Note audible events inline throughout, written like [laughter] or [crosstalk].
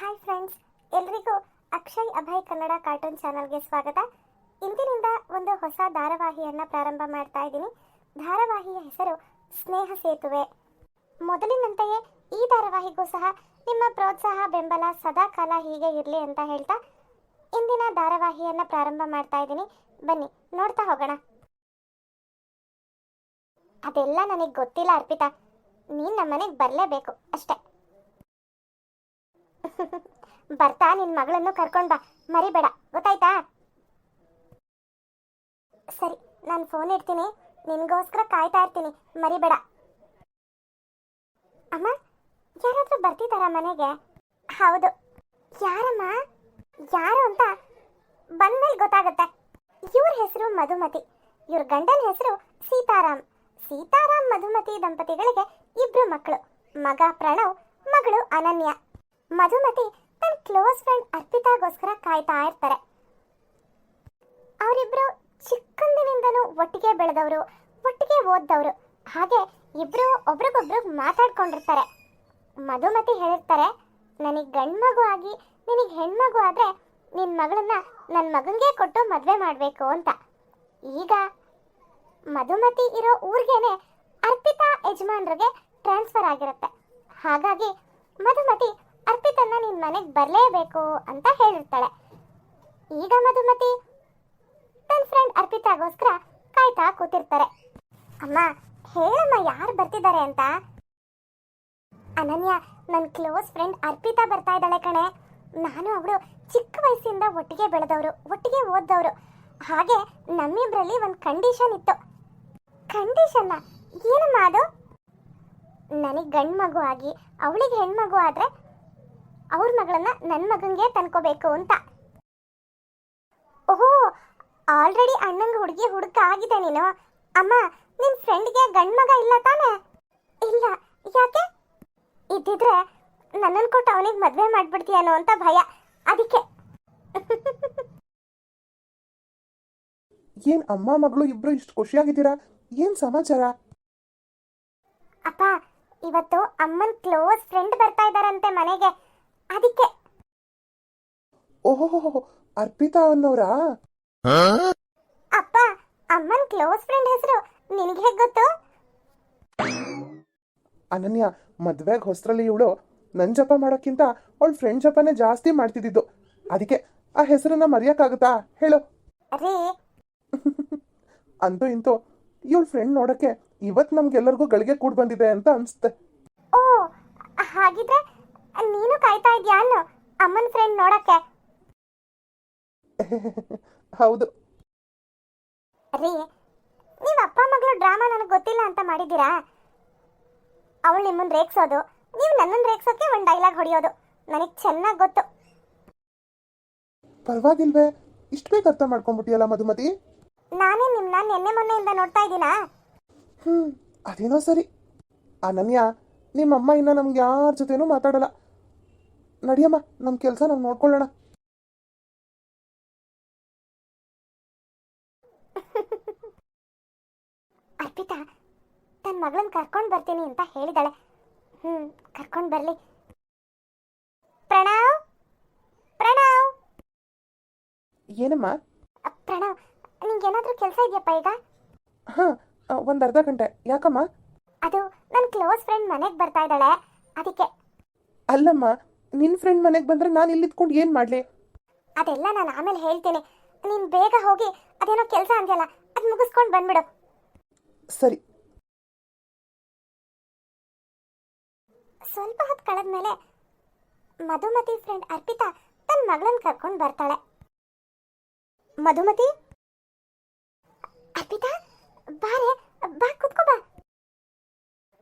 Hi friends ಎಲ್ರಿಗೂ Akshay Abhay Kannada cartoon ಚಾನಲ್ಗೆ ಸ್ವಾಗತ. ಇಂದಿನಿಂದ ಒಂದು ಹೊಸ ಧಾರಾವಾಹಿಯನ್ನು ಪ್ರಾರಂಭ ಮಾಡ್ತಾ ಇದ್ದೀನಿ. ಧಾರಾವಾಹಿಯ ಹೆಸರು ಸ್ನೇಹ ಸೇತುವೆ. ಮೊದಲಿನಂತೆಯೇ ಈ ಧಾರಾವಾಹಿಗೂ ಸಹ ನಿಮ್ಮ ಪ್ರೋತ್ಸಾಹ, ಬೆಂಬಲ ಸದಾ ಕಾಲ ಹೀಗೆ ಇರಲಿ ಅಂತ ಹೇಳ್ತಾ ಇಂದಿನ ಧಾರಾವಾಹಿಯನ್ನು ಪ್ರಾರಂಭ ಮಾಡ್ತಾ ಇದ್ದೀನಿ. ಬನ್ನಿ, ನೋಡ್ತಾ ಹೋಗೋಣ. ಅದೆಲ್ಲ ನನಗೆ ಗೊತ್ತಿಲ್ಲ ಅರ್ಪಿತಾ. ನೀನು ನಮ್ಮನೆಗೆ ಬರಲೇಬೇಕು ಅಷ್ಟೇ. ಬರ್ತಾ ನಿನ್ ಮಗಳನ್ನು ಕರ್ಕೊಂಡ್ ಬಾ. ಮರಿಬೇಡ. ಗೊತ್ತಾಯ್ತಾ? ಸರಿ, ನಾನು ಫೋನ್ ಇಡ್ತೀನಿ. ನಿನ್ಗೋಸ್ಕರ ಕಾಯ್ತಾ ಇರ್ತೀನಿ. ಮರಿಬೇಡ. ಅಮ್ಮ, ಯಾರಾದ್ರೂ ಬರ್ತಿದಾರ ಮನೆಗೆ? ಹೌದು. ಯಾರಮ್ಮ? ಯಾರು ಅಂತ ಬಂದ್ಮೇಲೆ ಗೊತ್ತಾಗುತ್ತೆ. ಇವ್ರ ಹೆಸರು ಮಧುಮತಿ. ಇವ್ರ ಗಂಡನ ಹೆಸರು ಸೀತಾರಾಮ್. ಸೀತಾರಾಮ್ ಮಧುಮತಿ ದಂಪತಿಗಳಿಗೆ ಇಬ್ರು ಮಕ್ಕಳು ಮಗ ಪ್ರಣವ್, ಮಗಳು ಅನನ್ಯ. ಮಧುಮತಿ ತನ್ನ ಕ್ಲೋಸ್ ಫ್ರೆಂಡ್ ಅರ್ಪಿತಾಗೋಸ್ಕರ ಕಾಯ್ತಾ ಇರ್ತಾರೆ. ಅವರಿಬ್ರು ಚಿಕ್ಕಂದಿನಿಂದಲೂ ಒಟ್ಟಿಗೆ ಬೆಳೆದವರು, ಒಟ್ಟಿಗೆ ಓದ್ದವರು. ಹಾಗೆ ಇಬ್ರು ಒಬ್ರಿಗೊಬ್ರು ಮಾತಾಡ್ಕೊಂಡಿರ್ತಾರೆ. ಮಧುಮತಿ ಹೇಳಿರ್ತಾರೆ, ನನಗೆ ಗಂಡ್ಮಗು ಆಗಿ, ನಿನಗೆ ಹೆಣ್ಮಗು ಆದರೆ ನಿನ್ನ ಮಗಳನ್ನ ನನ್ನ ಮಗನಿಗೆ ಕೊಟ್ಟು ಮದುವೆ ಮಾಡಬೇಕು ಅಂತ. ಈಗ ಮಧುಮತಿ ಇರೋ ಊರಿಗೇನೆ ಅರ್ಪಿತಾ ಯಜಮಾನ್ರಿಗೆ ಟ್ರಾನ್ಸ್ಫರ್ ಆಗಿರುತ್ತೆ. ಹಾಗಾಗಿ ಮಧುಮತಿ ಅರ್ಪಿತನ್ನ ನಿನ್ ಮನೆಗೆ ಬರಲೇಬೇಕು ಅಂತ ಹೇಳಿರ್ತಾಳೆ. ಈಗ ಮಧುಮತಿ ತನ್ನ ಫ್ರೆಂಡ್ ಅರ್ಪಿತಾಗೋಸ್ಕರ ಕಾಯ್ತಾ ಕೂತಿರ್ತಾರೆ. ಅಮ್ಮ, ಹೇಳಮ್ಮ ಯಾರು ಬರ್ತಿದ್ದಾರೆ ಅಂತ. ಅನನ್ಯ ನನ್ನ ಕ್ಲೋಸ್ ಫ್ರೆಂಡ್ ಅರ್ಪಿತಾ ಬರ್ತಾ ಇದ್ದಾಳೆ ಕಣೆ. ನಾನು ಅವಳು ಚಿಕ್ಕ ವಯಸ್ಸಿಂದ ಒಟ್ಟಿಗೆ ಬೆಳೆದವರು, ಒಟ್ಟಿಗೆ ಓದ್ದವರು. ಹಾಗೆ ನಮ್ಮಿಬ್ರಲ್ಲಿ ಒಂದು ಕಂಡೀಷನ್ ಇತ್ತು. ಕಂಡೀಷನ್ನ ಏನಮ್ಮ ಅದು? ನನಗೆ ಗಂಡು ಮಗು ಆಗಿ, ಅವಳಿಗೆ ಹೆಣ್ಮಗು ಆದ್ರೆ ಅವ್ರ ಮಗಳನ್ನ ನನ್ನ ಮಗನಿಗೆ ತನ್ಕೋಬೇಕು ಅಂತ. ಓಹೋ ಆಲ್ರೆಡಿ ಅಣ್ಣಂಗೆ ಹುಡುಗಿ ಹುಡುಕ ಆಗಿದೆ ನೀನು? ಅಮ್ಮ ನಿನ್ ಫ್ರೆಂಡ್ಗೆ ಗಂಡ್ ಮಗ ಇಲ್ಲ ತಾನೆ? ಇಲ್ಲ ಯಾಕೆ? ಇದ್ದಿದ್ರೆ ನನ್ನನ್ನು ಕೊಟ್ಟು ಅವನಿಗೆ ಮದುವೆ ಮಾಡ್ಬಿಡ್ತೀಯನೋ ಅಂತ ಭಯ. ಅದಕ್ಕೆ. ಏನ್ ಅಮ್ಮ ಮಗಳು ಇಬ್ರು ಇಷ್ಟು ಖುಷಿಯಾಗಿದ್ದೀರಾ? ಏನ್ ಸಮಾಚಾರ? ಅಪ್ಪ ಇವತ್ತು ಅಮ್ಮನ್ ಕ್ಲೋಸ್ ಫ್ರೆಂಡ್ ಬರ್ತಾ ಇದಾರಂತೆ ಮನೆಗೆ. ಅದಕ್ಕೆ ಓಹೋ ಅರ್ಪಿತಾ ಅನ್ನೋರಾ? ಅಪ್ಪ ಅಮ್ಮನ ಕ್ಲೋಸ್ ಫ್ರೆಂಡ್ ಹೆಸರು ನಿನಗೆ ಹೇಗೆ ಗೊತ್ತು? ಅನನ್ಯ ಮದ್ವೆಗ್ ಹೊಸ್ರಲ್ಲಿ ಇವಳು ನನ್ ಜಪ ಮಾಡೋಕ್ಕಿಂತ ಅವಳ ಫ್ರೆಂಡ್ ಜಪನೇ ಜಾಸ್ತಿ ಮಾಡ್ತಿದ್ದಿದ್ದು. ಅದಕ್ಕೆ ಆ ಹೆಸರನ್ನ ಮರೆಯಕ್ಕಾಗುತ್ತಾ? ಹೇಳು. ರೀ [laughs] ಅಂತೂ ಇಂತೂ ಇವಳ ಫ್ರೆಂಡ್ ನೋಡಕ್ಕೆ ಇವತ್ ನಮ್ಗೆಲ್ಲರಿಗೂ ಗಳಿಗೆ ಕೂಡ್ ಬಂದಿದೆ ಅಂತ ಅನ್ಸುತ್ತೆ ಓ ಹಾಗಿದ್ರೆ ನೀನು ಕಾಯ್ತಾ ಇದ್ಯಾ ಅನ್ನು? ಅಮ್ಮನ ಫ್ರೆಂಡ್ ನೋಡಕ್ಕೆ. [laughs] ಹೌದು. ರೀ ನೀವು ಅಪ್ಪ ಮಗಳು ಡ್ರಾಮಾ ನನಗೆ ಗೊತ್ತಿಲ್ಲ ಅಂತ ಮಾಡಿದ್ದೀರಾ? ಅವಳು ನಿಮ್ಮನ್ನ ರೇಗ್ಸೋದು ನೀವು ನನ್ನನ್ನು ರೇಗ್ಸೋಕೆ ಒಂದು ಡೈಲಾಗ್ ಹೊಡೆಯೋದು. ನನಗೆ ಚೆನ್ನಾಗಿ ಗೊತ್ತು. ಪರವಾಗಿಲ್ವೇ ಇಷ್ಟು ಬೇಗ ಅರ್ಥ ಮಾಡ್ಕೊಂಡ್ಬಿಟ್ಟಿಯಲ್ಲ ಮಧುಮತಿ? ನಾನೇ ನಿಮ್ಮನ್ನ ನಿನ್ನೆ ಮೊನ್ನೆಯಿಂದ ನೋಡ್ತಾ ಇದ್ದೀನಾ? ಹ್ಮ್ ಅದೇನೋ ಸರಿ. ಅನನ್ಯ ನಿಮ್ಮಮ್ಮ ಇನ್ನ ನಮ್ಗೆ ಯಾರ ಜೊತೆನೂ ಮಾತಾಡಲ್ಲ. ನಡಿಯಮ್ಮ ನಮ್ಮ ಕೆಲಸ ನಾವು ನೋಡ್ಕೊಳ್ಳೋಣ. ಅರ್ಪಿತಾ ತನ್ನ ಮಗಳನ್ನ ಕರ್ಕೊಂಡು ಬರ್ತೀನಿ ಅಂತ ಹೇಳಿದಾಳೆ. ಹ್ಞೂ ಕರ್ಕೊಂಡು ಬರಲಿ. ಪ್ರಣವ್? ಪ್ರಣವ್? ಏನಮ್ಮ? ಪ್ರಣವ್ ನಿಂಗೆ ಏನಾದ್ರೂ ಕೆಲಸ ಇದೆಯಪ್ಪ ಈಗ? ಹಾ ಒಂದು ಅರ್ಧ ಗಂಟೆ. ಯಾಕಮ್ಮ? ಅದು ನನ್ನ ಕ್ಲೋಸ್ ಫ್ರೆಂಡ್ ಮನೆಗೆ ಬರ್ತಾ ಇದ್ದಾಳೆ. ಅದಕ್ಕೆ. ಅಲ್ಲಮ್ಮ ನಿನ್ನ ಫ್ರೆಂಡ್ ಮನೆಗೆ ಬಂದ್ರೆ ನಾನು ಇಲ್ಲಿದ್ಕೊಂಡು ಏನು ಮಾಡಲಿ? ಅದೆಲ್ಲ ನಾನು ಆಮೇಲೆ ಹೇಳ್ತೇನೆ. ನೀನು ಬೇಗ ಹೋಗಿ ಅದೇನೋ ಕೆಲಸ ಅಂದ್ಯಲ್ಲ ಅದು ಮುಗಿಸ್ಕೊಂಡು ಬಂದ್ಬಿಡು. ಸರಿ. ಸ್ವಲ್ಪ ಹೊತ್ತು ಕಳೆದ್ಮೇಲೆ ಮಧುಮತಿ ಫ್ರೆಂಡ್ ಅರ್ಪಿತಾ ತನ್ನ ಮಗಳನ್ನ ಕರ್ಕೊಂಡು ಬರ್ತಾಳೆ. ಮಧುಮತಿ? ಅರ್ಪಿತಾ ಬಾರೆ ಬಾ ಕುತ್ಕೋ ಬಾ.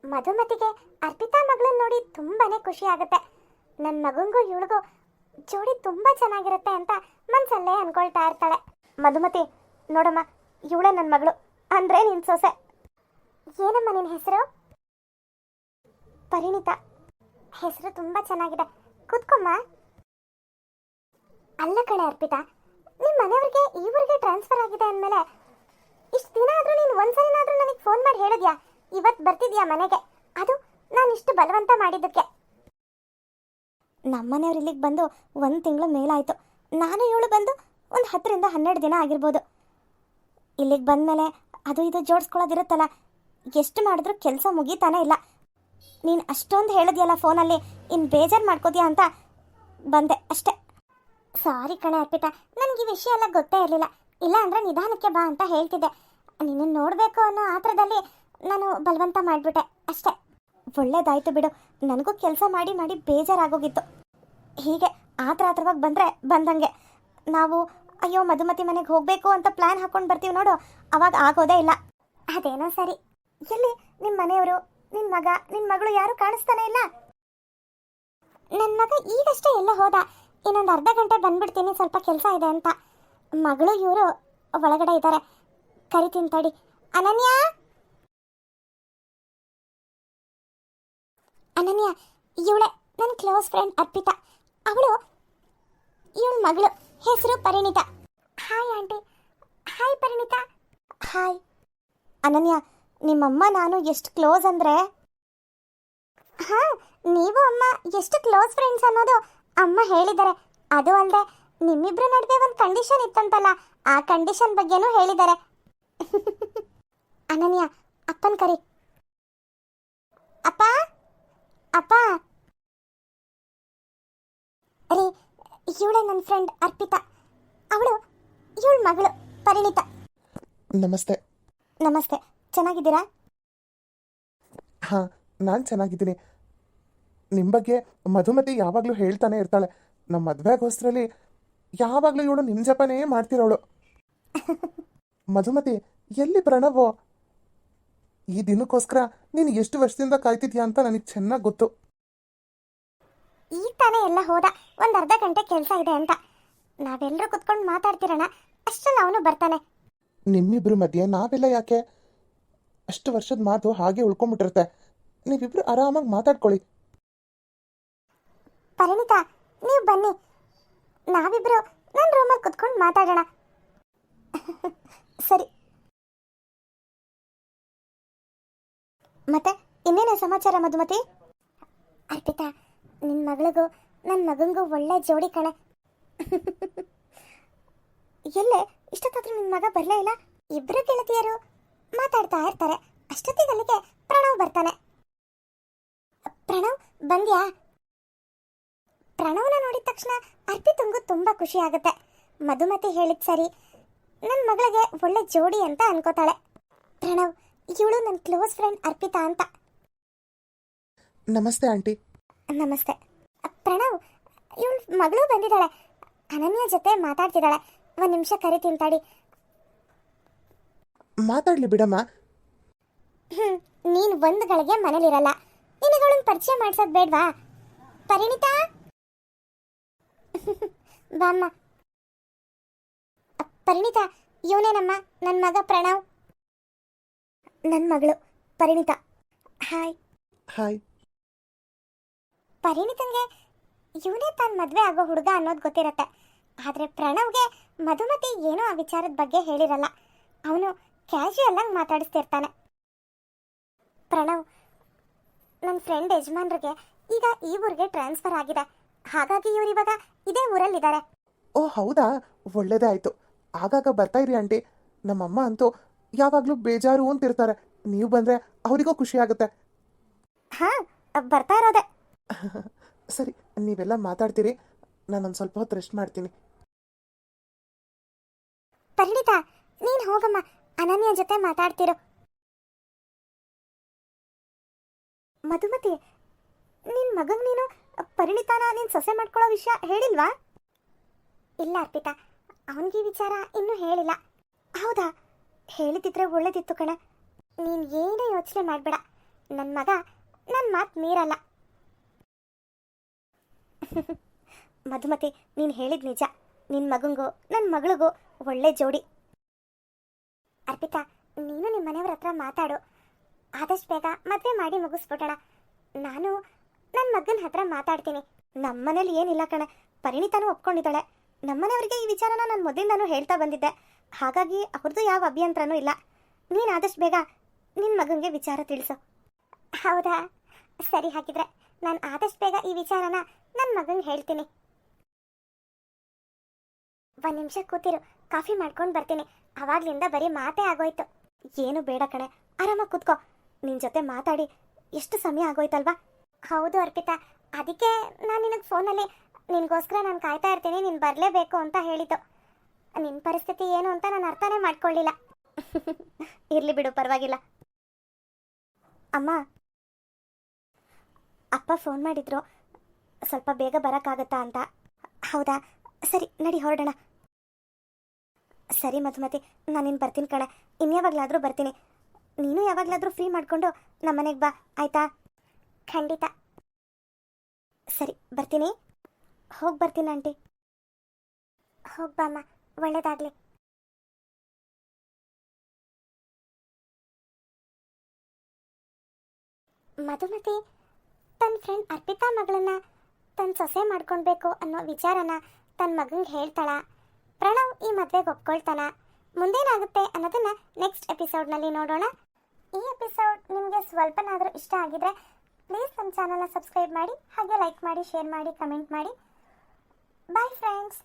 ಮಧುಮತಿಗೆ ಅರ್ಪಿತಾ ಮಗಳನ್ನ ನೋಡಿ ತುಂಬಾನೇ ಖುಷಿ ಆಗುತ್ತೆ. ನನ್ನ ಮಗಂಗೂ ಇವಳಿಗೂ ಜೋಡಿ ತುಂಬಾ ಚೆನ್ನಾಗಿರುತ್ತೆ ಅಂತ ಮನ್ಸಲ್ಲೇ ಅನ್ಕೊಳ್ತಾ ಇರ್ತಾಳೆ. ಮಧುಮತಿ, ನೋಡಮ್ಮ, ಇವಳೇ ನನ್ನ ಮಗಳು, ಅಂದ್ರೆ ನಿನ್ ಸೊಸೆ. ಏನಮ್ಮ ನಿನ್ನ ಹೆಸರು? ಪರಿಣಿತ. ಹೆಸರು ತುಂಬಾ ಚೆನ್ನಾಗಿದೆ. ಕೂತ್ಕೊಮ್ಮ ಅಲ್ಲ ಕಣೆ ಅರ್ಪಿತ ನಿಮ್ಮ ಮನೆಯವ್ರಿಗೆ ಈ ಟ್ರಾನ್ಸ್ಫರ್ ಆಗಿದೆ ಅಂದಮೇಲೆ ಇಷ್ಟು ದಿನ ಆದ್ರೂ ನೀನು ಒಂದ್ಸಲಿನಾದ್ರೂ ನನಗೆ ಫೋನ್ ಮಾಡಿ ಹೇಳಿದ್ಯಾ? ಇವತ್ತು ಬರ್ತಿದ್ಯಾ ಮನೆಗೆ? ಅದು ನಾನು ಇಷ್ಟು ಬಲವಂತ ಮಾಡಿದ್ದಕ್ಕೆ. ನಮ್ಮನೆಯವ್ರು ಇಲ್ಲಿಗೆ ಬಂದು ಒಂದು ತಿಂಗಳು ಮೇಲಾಯಿತು. ನಾನು ಇವಳು ಬಂದು ಒಂದು ಹತ್ತರಿಂದ ಹನ್ನೆರಡು ದಿನ ಆಗಿರ್ಬೋದು. ಇಲ್ಲಿಗೆ ಬಂದಮೇಲೆ ಅದು ಇದು ಜೋಡಿಸ್ಕೊಳ್ಳೋದಿರುತ್ತಲ್ಲ, ಎಷ್ಟು ಮಾಡಿದ್ರೂ ಕೆಲಸ ಮುಗೀತಾನೆ ಇಲ್ಲ. ನೀನು ಅಷ್ಟೊಂದು ಹೇಳಿದ್ಯಲ್ಲ ಫೋನಲ್ಲಿ ಇನ್ನು ಬೇಜಾರು ಮಾಡ್ಕೋತೀಯ ಅಂತ ಬಂದೆ ಅಷ್ಟೆ. ಸಾರಿ ಕಣೆ ಅರ್ಪಿತ, ನನಗೆ ಈ ವಿಷಯ ಎಲ್ಲ ಗೊತ್ತೇ ಇರಲಿಲ್ಲ. ಇಲ್ಲ ಅಂದರೆ ನಿಧಾನಕ್ಕೆ ಬಾ ಅಂತ ಹೇಳ್ತಿದ್ದೆ. ನಿನ್ನನ್ನು ನೋಡಬೇಕು ಅನ್ನೋ ಆತರದಲ್ಲಿ ನಾನು ಬಲವಂತ ಮಾಡಿಬಿಟ್ಟೆ ಅಷ್ಟೇ. ಒಳ್ಳೇದಾಯ್ತು ಬಿಡು. ನನಗೂ ಕೆಲಸ ಮಾಡಿ ಮಾಡಿ ಬೇಜಾರಾಗೋಗಿತ್ತು. ಹೀಗೆ ಆತ್ರ ಆತ್ರವಾಗಿ ಬಂದರೆ ಬಂದಂಗೆ. ನಾವು, ಅಯ್ಯೋ ಮಧುಮತಿ ಮನೆಗೆ ಹೋಗಬೇಕು ಅಂತ ಪ್ಲ್ಯಾನ್ ಹಾಕೊಂಡು ಬರ್ತೀವಿ ನೋಡು. ಅವಾಗ ಆಗೋದೇ ಇಲ್ಲ. ಅದೇನೋ ಸರಿ. ಎಲ್ಲಿ? ನಿಮ್ಮ ಮನೆಯವರು ನಿನ್ನ ಮಗ ನಿನ್ನ ಮಗಳು ಯಾರು ಕಾಣಿಸ್ತಾನೆ ಇಲ್ಲ? ನನ್ನ ಮಗ ಈಗಷ್ಟೇ ಎಲ್ಲ ಹೋದ. ಇನ್ನೊಂದು ಅರ್ಧ ಗಂಟೆ ಬಂದ್ಬಿಡ್ತೀನಿ, ಸ್ವಲ್ಪ ಕೆಲಸ ಇದೆ ಅಂತ. ಮಗಳು, ಇವರು ಒಳಗಡೆ ಇದ್ದಾರೆ. ಕರಿತೀನಿ ತಡಿ. ಅನನ್ಯ? ಅನನ್ಯ, ಇವಳೆ ನನ್ನ ಕ್ಲೋಸ್ ಫ್ರೆಂಡ್ ಅರ್ಪಿತಾ. ಅವಳು ಇವಳ ಮಗಳು, ಹೆಸರು Parinita. Hi aunty hi Parinita. Hi Ananya, ನಿಮ್ಮಮ್ಮ ನಾನು ಎಷ್ಟು ಕ್ಲೋಸ್ ಅಂದ್ರೆ? ಹಾ, ನೀವು ಅಮ್ಮ ಎಷ್ಟು ಕ್ಲೋಸ್ ಫ್ರೆಂಡ್ಸ್ ಅನ್ನೋದು ಅಮ್ಮ ಹೇಳಿದ್ದಾರೆ. ಅದು ಅಲ್ಲದೆ ನಿಮ್ಮಿಬ್ರ ನಡುವೆ ಒಂದು ಕಂಡೀಷನ್ ಇತ್ತಂತಲ್ಲ, ಆ ಕಂಡೀಷನ್ ಬಗ್ಗೆನೂ ಹೇಳಿದ್ದಾರೆ. [laughs] ಅನನ್ಯ, ಅಪ್ಪನ್ ಕರಿ. ಅಪ್ಪ? ಅಪ್ಪ. ರೀ ಇವಳೆ ನನ್ನ ಫ್ರೆಂಡ್ ಅರ್ಪಿತಾ. ಅವಳು ಇವಳ ಮಗಳು ಪರಿಣಿತ. ನಮಸ್ತೆ. ನಮಸ್ತೆ. ಚೆನ್ನಾಗಿದ್ದೀರಾ? ಹಾ ನಾನು ಚೆನ್ನಾಗಿದ್ದೀನಿ. ನಿಮ್ಮ ಬಗ್ಗೆ ಮಧುಮತಿ ಯಾವಾಗಲೂ ಹೇಳ್ತಾನೆ ಇರ್ತಾಳೆ. ನಮ್ಮ ಮದುವೆಗೋಸ್ಕರಲ್ಲಿ ಯಾವಾಗಲೂ ಇವಳು ನಿಮ್ಮ ಜಪನೇ ಮಾಡ್ತಿರೋಳು. [laughs] ಮಧುಮತಿ ಎಲ್ಲಿ ಪ್ರಣವು? ಈ ದಿನಕ್ಕೋಸ್ಕರ ನೀನು ಎಷ್ಟು ವರ್ಷದಿಂದ ಕಾಯ್ತಿದ್ಯಾ ಅಂತ ನನಗೆ ಚೆನ್ನಾಗಿ ಗೊತ್ತು. ಈಗ ತಾನೇ ಎಲ್ಲ ಹೋದ. ಒಂದ್ ಅರ್ಧ ಗಂಟೆ ಕೆಲಸ ಇದೆ ಅಂತ. ನಾವೆಲ್ಲರೂ ಕುತ್ಕೊಂಡು ಮಾತಾಡ್ತಿರೋಣ. ಅಷ್ಟರಲ್ಲಿ ಅವನು ಬರ್ತಾನೆ. ನಿಮ್ಮಿಬ್ರ ಮಧ್ಯೆ ನಾವೆಲ್ಲ ಯಾಕೆ? ಅಷ್ಟು ವರ್ಷದ ಮಾತು ಹಾಗೆ ಉಳ್ಕೊಂಡ್ಬಿಟ್ಟಿರುತ್ತೆ ನೀವಿಬ್ರು ಆರಾಮಾಗಿ ಮಾತಾಡ್ಕೊಳ್ಳಿ. ಪರಿಣಿತ ನೀವು ಬನ್ನಿ. ನಾವಿಬ್ರು ನನ್ನ ರೂಮಲ್ಲಿ ಕುತ್ಕೊಂಡು ಮಾತಾಡೋಣ. [laughs] ಸರಿ. ಮತ್ತೆ ಇನ್ನೇನ ಸಮಾಚಾರ ಮಧುಮತಿ? ಅರ್ಪಿತಾ ನಿನ್ನ ಮಗಳಿಗೂ ನನ್ನ ಮಗನಿಗೂ ಒಳ್ಳೆ ಜೋಡಿ ಕಣೆ. ಎಲ್ಲೇ, ಇಷ್ಟೊತ್ತಾದ್ರೂ ನಿನ್ನ ಮಗ ಬರಲೇ ಇಲ್ಲ? ಇಬ್ಬರು ಗೆಳತಿಯರು ಮಾತಾಡ್ತಾ ಇರ್ತಾರೆ. ಅಷ್ಟೊತ್ತಿಗೆ ಅಲ್ಲಿಗೆ ಪ್ರಣವ್ ಬರ್ತಾನೆ. ಪ್ರಣವ್, ಬಂದ್ಯಾ? ಪ್ರಣವ್ನ ನೋಡಿದ ತಕ್ಷಣ ಅರ್ಪಿತಂಗೂ ತುಂಬಾ ಖುಷಿ ಆಗುತ್ತೆ. ಮಧುಮತಿ ಹೇಳಿದ್ ಸರಿ ನನ್ನ ಮಗಳಿಗೆ ಒಳ್ಳೆ ಜೋಡಿ ಅಂತ ಅನ್ಕೋತಾಳೆ. ಪ್ರಣವ್ ಇವಳು ನನ್ನ ಕ್ಲೋಸ್ ಫ್ರೆಂಡ್ ಅರ್ಪಿತಾ ಅಂತ. ನಮಸ್ತೆ ಆಂಟಿ. ನಮಸ್ತೆ. ಪ್ರಣವ್ ಇವಳು ಮಗಳು ಬಂದಿದ್ದಾಳೆ. ಅನನ್ಯ ಜೊತೆ ಮಾತಾಡ್ತಿದ್ದಾಳೆ. ಒಂದು ನಿಮಿಷ ಕರಿತೀನಿ ತಿಂತಾಡಿ ಮಾತಾಡ್ಲಿ ಬಿಡಮ್ಮ. ಹ್ಮ್ ನೀನ್ ಒಂದ್ ಗಳಿಗೆ ಮನೇಲಿರಲ್ಲ. ನಿನಗಳನ್ನ ಪರಿಚಯ ಮಾಡ್ಸೋದ್ ಬೇಡ್ವಾ? ಪರಿಣಿತಾ? ಬಾಮ್ಮ. ಪರಿಣಿತಾ ಇವನೇನಮ್ಮ? ನನ್ನ ಮಗ ಪ್ರಣವ್. ನನ್ನ ಮಗಳು ಪರಿಣಿತ. ಹಾಯ್. ಹಾಯ್. ಪರಿಣಿತನ್ಗೆ ಇವನೇ ತಾನು ಮದುವೆ ಆಗೋ ಹುಡುಗ ಅನ್ನೋದು ಗೊತ್ತಿರತ್ತೆ. ಆದರೆ ಪ್ರಣವ್ಗೆ ಮಧುಮತಿ ಏನೋ ಆ ವಿಚಾರದ ಬಗ್ಗೆ ಹೇಳಿರಲ್ಲ. ಅವನು ಕ್ಯಾಶುಯಲ್ ಆಗಿ ಮಾತಾಡಿಸ್ತಿರ್ತಾನೆ. ಪ್ರಣವ್ ನನ್ನ ಫ್ರೆಂಡ್ ಯಜಮಾನ್ರಿಗೆ ಈಗ ಈ ಊರಿಗೆ ಟ್ರಾನ್ಸ್ಫರ್ ಆಗಿದೆ. ಹಾಗಾಗಿ ಇವ್ರು ಇವಾಗ ಇದೇ ಊರಲ್ಲಿದ್ದಾರೆ. ಓ ಹೌದಾ? ಒಳ್ಳೇದೇ ಆಯ್ತು. ಆಗಾಗ ಬರ್ತಾ ಇರಿ ಆಂಟಿ. ನಮ್ಮಮ್ಮ ಅಂತೂ ಯಾವಾಗಲೂ ಬೇಜಾರು ಅಂತಿರ್ತಾರೆ. ನೀವು ಬಂದರೆ ಅವರಿಗೂ ಖುಷಿ ಆಗುತ್ತೆ. ಹಾ ಬರ್ತಾ ಇರೋದೆ. [laughs] ಸರಿ ನೀವೆಲ್ಲ ಮಾತಾಡ್ತೀರಿ. ನಾನೊಂದು ಸ್ವಲ್ಪ ಹೊತ್ತು ರೆಸ್ಟ್ ಮಾಡ್ತೀನಿ. ಪರಿಣಿತ ನೀನ್ ಹೋಗಮ್ಮ. ಅನನ್ಯ ಜೊತೆ ಮಾತಾಡ್ತಿರು. ಮಧುಮತಿ ನಿನ್ ಮಗನಿಗೆ ನೀನು ಪರಿಣಿತಾನ ನೀನ್ ಸೊಸೆ ಮಾಡ್ಕೊಳ್ಳೋ ವಿಷಯ ಹೇಳಿಲ್ವಾ? ಇಲ್ಲ ಅರ್ಪಿತಾ ಅವನಿಗೆ ವಿಚಾರ ಇನ್ನೂ ಹೇಳಿಲ್ಲ. ಹೌದಾ? ಹೇಳಿದಿದ್ರೆ ಒಳ್ಳೇದಿತ್ತು ಕಣ. ನೀನ್ ಏನೇ ಯೋಚನೆ ಮಾಡಬೇಡ. ನನ್ನ ಮಗ ನನ್ನ ಮಾತು ಮೀರಲ್ಲ. [laughs] ಮಧುಮತಿ, ನೀನು ಹೇಳಿದ ನಿಜ. ನಿನ್ನ ಮಗಂಗೂ ನನ್ನ ಮಗಳಿಗೂ ಒಳ್ಳೆ ಜೋಡಿ. ಅರ್ಪಿತಾ, ನೀನು ನಿಮ್ಮ ಮನೆಯವ್ರ ಹತ್ರ ಮಾತಾಡು. ಆದಷ್ಟು ಬೇಗ ಮದುವೆ ಮಾಡಿ ಮುಗಿಸ್ಬಿಡೋಣ. ನಾನು ನನ್ನ ಮಗನ ಹತ್ರ ಮಾತಾಡ್ತೀನಿ. ನಮ್ಮನೇಲಿ ಏನಿಲ್ಲ ಕಣ. ಪರಿಣಿತಾನು ಒಪ್ಕೊಂಡಿದ್ದಾಳೆ. ನಮ್ಮನೆಯವ್ರಿಗೆ ಈ ವಿಚಾರನ ನಾನು ಮೊದಲಿಂದಾನು ಹೇಳ್ತಾ ಬಂದಿದ್ದೆ. ಹಾಗಾಗಿ ಅವ್ರದ್ದು ಯಾವ ಅಭ್ಯಂತರನೂ ಇಲ್ಲ. ನೀನು ಆದಷ್ಟು ಬೇಗ ನಿನ್ನ ಮಗನಿಗೆ ವಿಚಾರ ತಿಳಿಸು. ಹೌದಾ? ಸರಿ ಹಾಗಿದ್ರೆ ನಾನು ಆದಷ್ಟು ಬೇಗ ಈ ವಿಚಾರನ ನನ್ನ ಮಗನಿಗೆ ಹೇಳ್ತೀನಿ. ಒಂದು ನಿಮಿಷ ಕೂತಿರು, ಕಾಫಿ ಮಾಡ್ಕೊಂಡು ಬರ್ತೀನಿ. ಅವಾಗ್ಲಿಂದ ಬರೀ ಮಾತೇ ಆಗೋಯ್ತು. ಏನು ಬೇಡ ಕಣೆ, ಆರಾಮಾಗಿ ಕೂತ್ಕೋ. ನಿನ್ನ ಜೊತೆ ಮಾತಾಡಿ ಎಷ್ಟು ಸಮಯ ಆಗೋಯ್ತಲ್ವಾ? ಹೌದು ಅರ್ಪಿತಾ, ಅದಕ್ಕೆ ನಾನು ನಿನಗೆ ಫೋನಲ್ಲಿ ನಿನಗೋಸ್ಕರ ನಾನು ಕಾಯ್ತಾ ಇರ್ತೀನಿ, ನೀನು ಬರಲೇಬೇಕು ಅಂತ ಹೇಳಿದ್ದು. ನಿನ್ನ ಪರಿಸ್ಥಿತಿ ಏನು ಅಂತ ನಾನು ಅರ್ಥನೇ ಮಾಡ್ಕೊಳ್ಳಿಲ್ಲ ಇರಲಿ ಬಿಡು, ಪರವಾಗಿಲ್ಲ. ಅಮ್ಮ, ಅಪ್ಪ ಫೋನ್ ಮಾಡಿದ್ರು. ಸ್ವಲ್ಪ ಬೇಗ ಬರೋಕ್ಕಾಗತ್ತಾ ಅಂತ. ಹೌದಾ? ಸರಿ, ನಡಿ, ಹೊರಡೋಣ. ಸರಿ ಮಧುಮತಿ ನಾನಿನ್ನು ಬರ್ತೀನಿ ಕಣೆ. ಇನ್ಯಾವಾಗಲಾದರೂ ಬರ್ತೀನಿ. ನೀನು ಯಾವಾಗಲಾದರೂ ಫ್ರೀ ಮಾಡಿಕೊಂಡು ನಮ್ಮನೆಗೆ ಬಾ, ಆಯ್ತಾ? ಖಂಡಿತ. ಸರಿ, ಬರ್ತೀನಿ. ಹೋಗಿ ಬರ್ತೀನಿ, ಆಂಟಿ. ಹೋಗಿ ಬಾಮ್ಮ ಒಳ್ಳೇದಾಗಲಿ. ಮಧುಮತಿ ತನ್ನ ಫ್ರೆಂಡ್ ಅರ್ಪಿತಾ ಮಗಳನ್ನ ತನ್ನ ಸೊಸೆ ಮಾಡ್ಕೊಳ್ಬೇಕು ಅನ್ನೋ ವಿಚಾರನ ತನ್ನ ಮಗನಿಗೆ ಹೇಳ್ತಾಳ. ಪ್ರಣವ್ ಈ ಮದುವೆಗೆ ಒಪ್ಕೊಳ್ತಾನ. ಮುಂದೇನಾಗುತ್ತೆ ಅನ್ನೋದನ್ನ ನೆಕ್ಸ್ಟ್ ಎಪಿಸೋಡ್ನಲ್ಲಿ ನೋಡೋಣ. ಈ ಎಪಿಸೋಡ್ ನಿಮಗೆ ಸ್ವಲ್ಪನಾದರೂ ಇಷ್ಟ ಆಗಿದ್ರೆ ಪ್ಲೀಸ್ ನಮ್ಮ ಚಾನಲ್ನ ಸಬ್ಸ್ಕ್ರೈಬ್ ಮಾಡಿ, ಹಾಗೆ ಲೈಕ್ ಮಾಡಿ ಶೇರ್ ಮಾಡಿ ಕಮೆಂಟ್ ಮಾಡಿ. Bye friends